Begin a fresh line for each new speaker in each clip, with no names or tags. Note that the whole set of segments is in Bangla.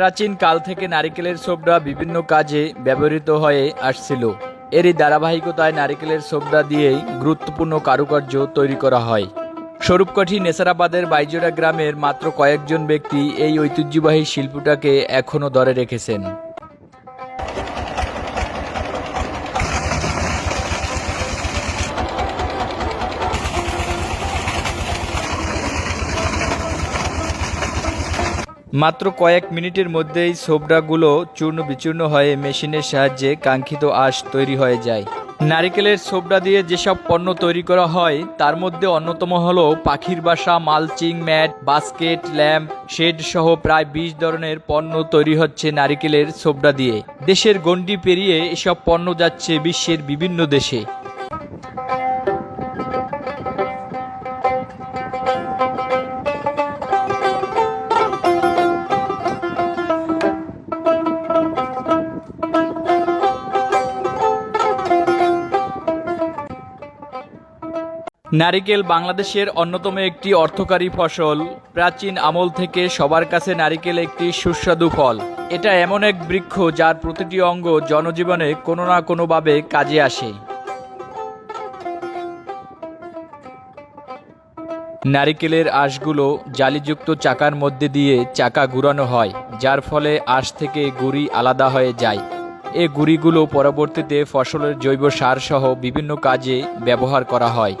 প্রাচীন কাল থেকে নারিকেলের সোবড়া বিভিন্ন কাজে ব্যবহৃত হয়ে আসছিল। এরই ধারাবাহিকতায় নারিকেলের সোবড়া দিয়েই গুরুত্বপূর্ণ কারুকার্য তৈরি করা হয়। স্বরূপকাঠি নেসারাবাদের বাইজোড়া গ্রামের মাত্র কয়েকজন ব্যক্তি এই ঐতিহ্যবাহী শিল্পটাকে এখনও ধরে রেখেছেন। মাত্র কয়েক মিনিটের মধ্যেই সোবড়াগুলো চূর্ণ বিচূর্ণ হয়ে মেশিনের সাহায্যে কাঙ্ক্ষিত আঁশ তৈরি হয়ে যায়। নারিকেলের সোবড়া দিয়ে যেসব পণ্য তৈরি করা হয়, তার মধ্যে অন্যতম হল পাখির বাসা, mulching mat, basket, lamp, shade সহ প্রায় বিশ ধরনের পণ্য তৈরি হচ্ছে নারিকেলের সোবড়া দিয়ে। দেশের গণ্ডি পেরিয়ে এসব পণ্য যাচ্ছে বিশ্বের বিভিন্ন দেশে। নারিকেল বাংলাদেশের অন্যতম একটি অর্থকারী ফসল। প্রাচীন আমল থেকে সবার কাছে নারিকেল একটি সুস্বাদু ফল। এটা এমন এক বৃক্ষ যার প্রতিটি অঙ্গ জনজীবনে কোনো না কোনোভাবে কাজে আসে। নারিকেলের আঁশগুলো জালিযুক্ত চাকার মধ্যে দিয়ে চাকা ঘুরানো হয়, যার ফলে আঁশ থেকে গুড়ি আলাদা হয়ে যায়। এ গুড়িগুলো পরবর্তীতে ফসলের জৈব সার সহ বিভিন্ন কাজে ব্যবহার করা হয়।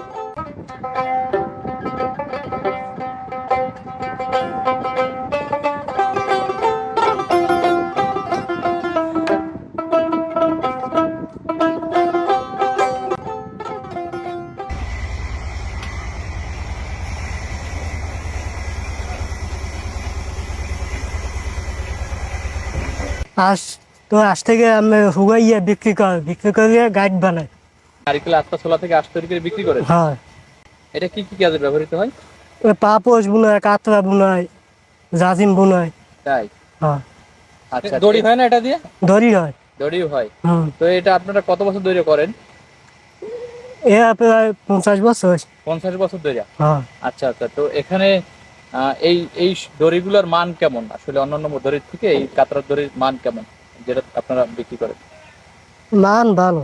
আজ তো আজ থেকে আমি হুগাইয়া বিক্রি কর বিক্রি করে গাইড বানাই।
নারিকেল আত্মা ছোলা থেকে আঁশ তৈরি করে বিক্রি করেন
হ্যাঁ।
এটা কি কি কাজে ব্যবহৃত হয়?
ওই পাপোশ বুনায় কাতরা বুনায় জাজিম বুনায়
তাই?
হ্যাঁ।
আচ্ছা দড়ি হয় না এটা দিয়ে?
দড়ি হয়।
দড়িও হয়।
হুম।
তো এটা আপনারা কত বছর ধরে করেন?
এ প্রায় পঞ্চাশ বছর।
পঞ্চাশ বছর ধরে
হ্যাঁ।
আচ্ছা আচ্ছা। তো এখানে এই এই দড়িগুলোর মান কেমন? আসলে অন্যান্য দড়ির থেকে এই কাতরার দড়ির মান কেমন? যেটা আপনারা বিক্রি করেন।
মান ভালো।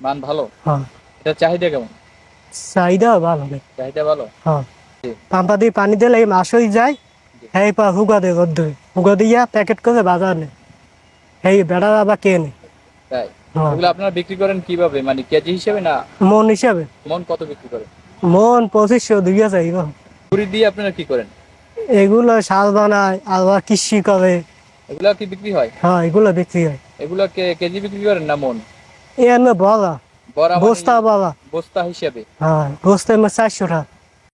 মান ভালো?
হ্যাঁ।
এটা চাহিদা কেমন?
চাহিদা ভালো।
চাহিদা ভালো?
হ্যাঁ। পাম্পা দিয়ে পানি দিলে এই মাছ হয়ে যায় এই পা হুগা দেয় রোদ হুগা দিয়া প্যাকেট করে বাজার নেই এই বেড়া আবার কে নেই
তাই?
হ্যাঁ।
এগুলো আপনারা বিক্রি করেন কীভাবে? মানে কেজি হিসেবে না
মন হিসাবে?
মন কত বিক্রি করেন?
মন পঁচিশশো দুই চাইব।
কুড়ি দিয়ে আপনারা কি করেন?
এগুলো সার বানায় আবার কৃষি করে।
এগুলো কি বিক্রি হয়?
হ্যাঁ এগুলো বিক্রি হয়।
এগুলো কে- কেজি বিক্রি করেন না মন?
এ না বলা।
বড়া
বস্তা বাবা
বস্তা হিসেবে।
হ্যাঁ বস্তা মাছ চারশো টাকা।